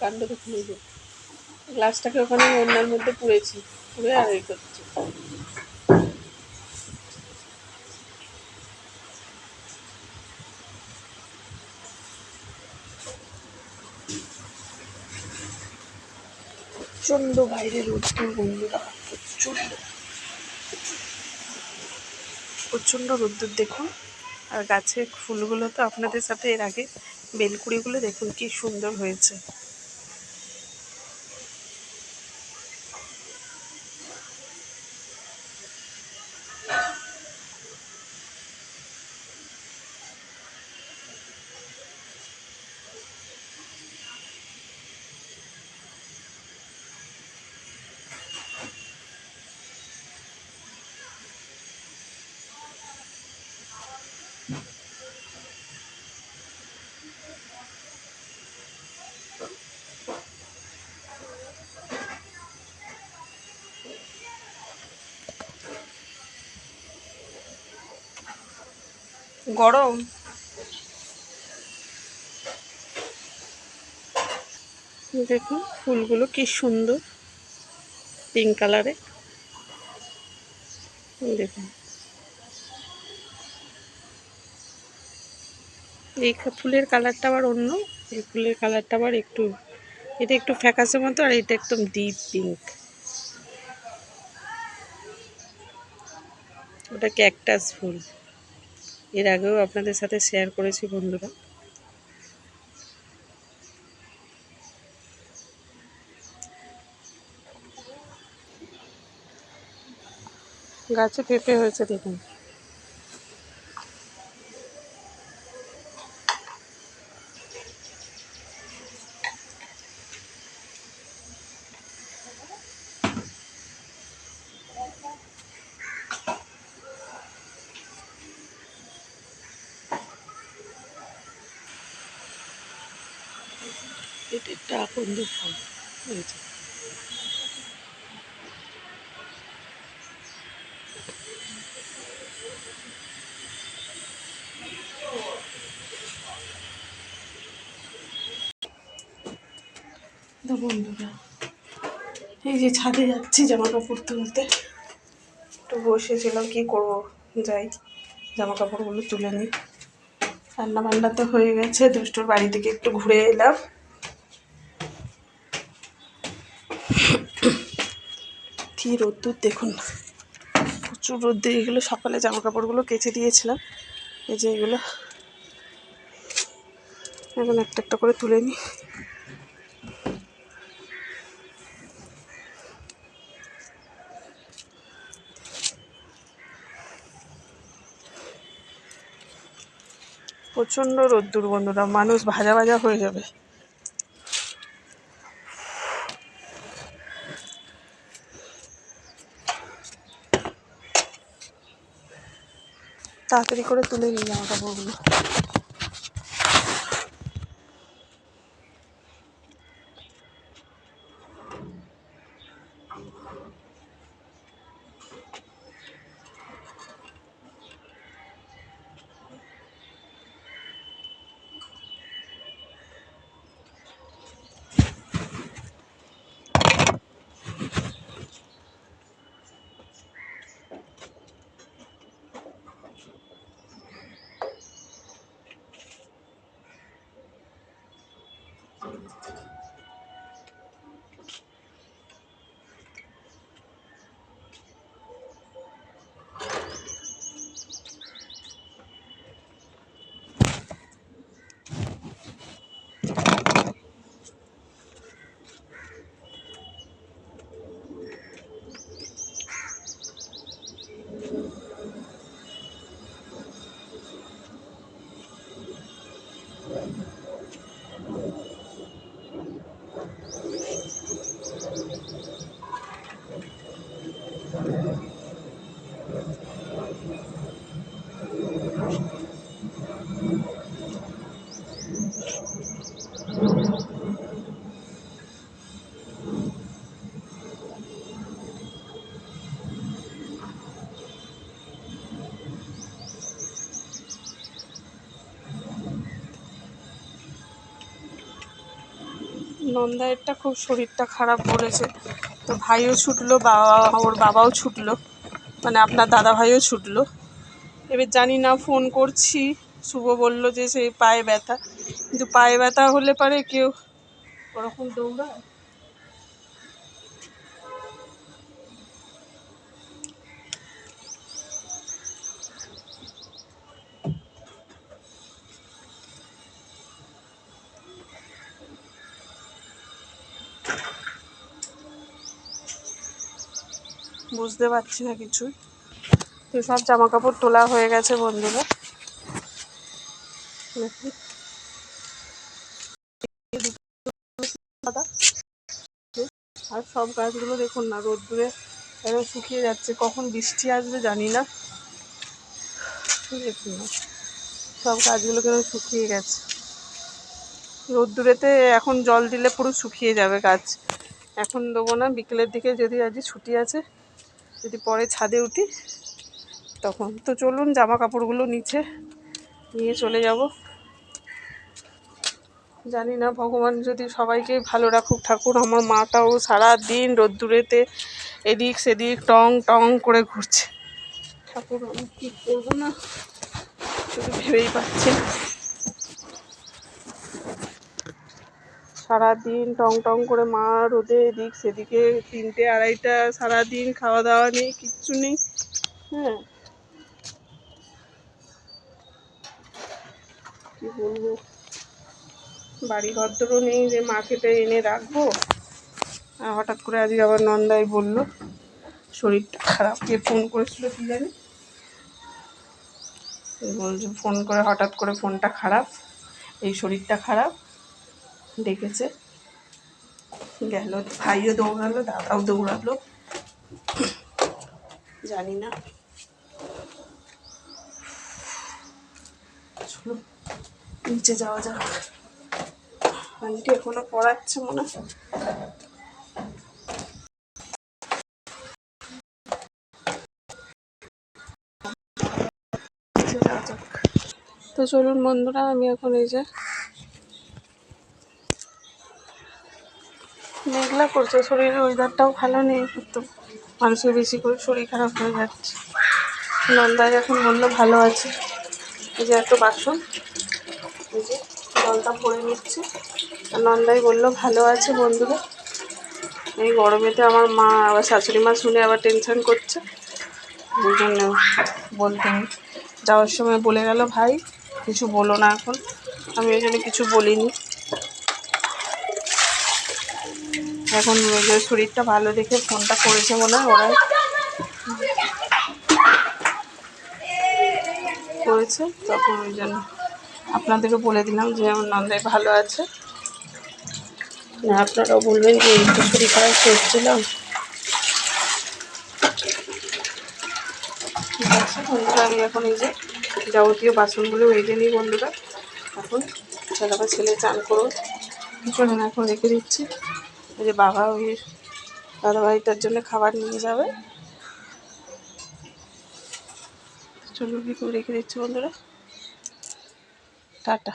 কাণ্ড এই যে গ্লাসটাকে ওখানে ওনার মধ্যে পুড়েছি, পুড়ে আর এই করছি। প্রচণ্ড বাইরে রোদ্দুর বন্ধুরা প্রচণ্ড প্রচণ্ড রোদ্দুর দেখুন। আর গাছের ফুলগুলো তো আপনাদের সাথে এর আগে বেলকুড়িগুলো দেখুন, কি সুন্দর হয়েছে। গরম। দেখুন, ফুলগুলো কি সুন্দর পিঙ্ক কালারে দেখুন। এই ফুলের কালারটা আবার অন্য, এই ফুলের কালারটা আবার একটু, এটা একটু ফ্যাকাসে মতো, আর এটা একদম ডিপ পিঙ্ক ওটা ক্যাকটাস ফুল। এর আগেও আপনাদের সাথে শেয়ার করেছি বন্ধুরা। গাছে পেঁপে হয়েছে দেখুন। একটা আকন্দ ফল। তো বন্ধুরা, এই যে ছাদে যাচ্ছি জামা কাপড় তুলতে। একটু বসেছিলাম, কি করব? যাই জামা কাপড়গুলো তুলে নিই। রান্না বান্না তো হয়ে গেছে। দুষ্টুর বাড়ি থেকে একটু ঘুরে এলাম। কি রোদ্দুর, দেখুন। প্রচুর রোদ্দুর। এগুলো সকালে জামা কাপড়গুলো কেচে দিয়েছিলাম। এই যে এগুলো। এখন একটা একটা করে তুলে নিই। প্রচণ্ড রোদ্দুর বন্ধুরা মানুষ ভাজা ভাজা হয়ে যাবে। তাড়াতাড়ি করে তুলে নিই জামা কাপড়গুলো। নন্দায়েরটা খুব শরীরটা খারাপ করেছে। তো ভাইও ছুটলো, বাবা, ওর বাবাও ছুটলো। মানে আপনার দাদা ভাইও ছুটলো। এবার জানি না, ফোন করছি। শুভ বলল যে সেই পায়ে ব্যথা। কিন্তু পায়ে ব্যথা হলে পারে কেউ ওরকম দৌড়ায়? বুঝতে পারছি না কিছু তো সব জামা কাপড় তোলা হয়ে গেছে বন্ধুরা। আর সব গাছগুলো দেখুন না, রোদ্দুরে একদম শুকিয়ে যাচ্ছে। কখন বৃষ্টি আসবে জানি না। দেখুন না, সব গাছগুলো কেন শুকিয়ে গেছে। রোদ্দুরেতে এখন জল দিলে পুরো শুকিয়ে যাবে গাছ। এখন দেবো না, বিকেলের দিকে যদি আজকে ছুটি আছে যদি পরে ছাদে উঠি, তখন তো চলুন জামা কাপড়গুলো নিচে নিয়ে চলে যাব। জানি না, ভগবান যদি সবাইকে ভালো রাখুক, ঠাকুর আমার মাটাও সারা দিন রোদ্দুরেতে এদিক সেদিক টং টং করে ঘুরছে। ঠাকুর, আমি কী করব না? শুধু ভেবেই পাচ্ছি না। সারাদিন টং টং করে মা রোদে এদিক সেদিকে তিনটে আড়াইটা সারাদিন খাওয়া দাওয়া নেই, কিচ্ছু নেই। হ্যাঁ কি বলব? বাড়ি ঘরদরও নেই যে মার্কেটে এনে রাখব। হঠাৎ করে আজকে আবার নন্দাই বলল, শরীরটা খারাপ। কে ফোন করেছিল কি জানি? বলছে ফোন করে, হঠাৎ করে ফোনটা খারাপ, এই শরীরটা খারাপ। ডেকেছে গেল, ভাইও দৌড়ালো, দাদাও দৌড়ালো। জানি না। চলো, নিচে যাওয়া যাক। আন্টি এখনও পড়াচ্ছে মনে হয়। তো চলুন বন্ধুরা, আমি এখন এই যে মেঘলা করছে, শরীরের ওয়েদারটাও ভালো নেই তো মানুষের বেশি করে শরীর খারাপ হয়ে যাচ্ছে। নন্দায় এখন বলল ভালো আছে। এই যে এত বাসন, এই যে জলটা ভরে নিচ্ছে। আর নন্দাই বলল ভালো আছে বন্ধুরা। এই গরমেতে আমার মা আবার শাশুড়ি মা শুনে আবার টেনশন করছে। ওই জন্য বলতে নেই। যাওয়ার সময় বলে গেল, ভাই, কিছু বলো না এখন। আমি ওই জন্য কিছু বলিনি। এখন শরীরটা ভালো দেখে ফোনটা করেছে মনে হয় ওরাই। করেছে তখন ওই জন্য। আপনাদেরও বলে দিলাম যে আমার নন্দাই ভালো আছে। আপনারাও বলবেন যে এই তো শরীর খারাপ করছিলাম ঠিক আছে বন্ধুরা আমি এখন এই যে যাবতীয় বাসনগুলো মেজে নিই বন্ধুরা। এখন ছেলেবা ছেলে চান করো চলুন এখন রেখে দিচ্ছি। যে বাবা ওই দাদাভাইটার জন্য খাবার নিয়ে যাবে। চলুন রেখে দিচ্ছি বন্ধুরা। টাটা।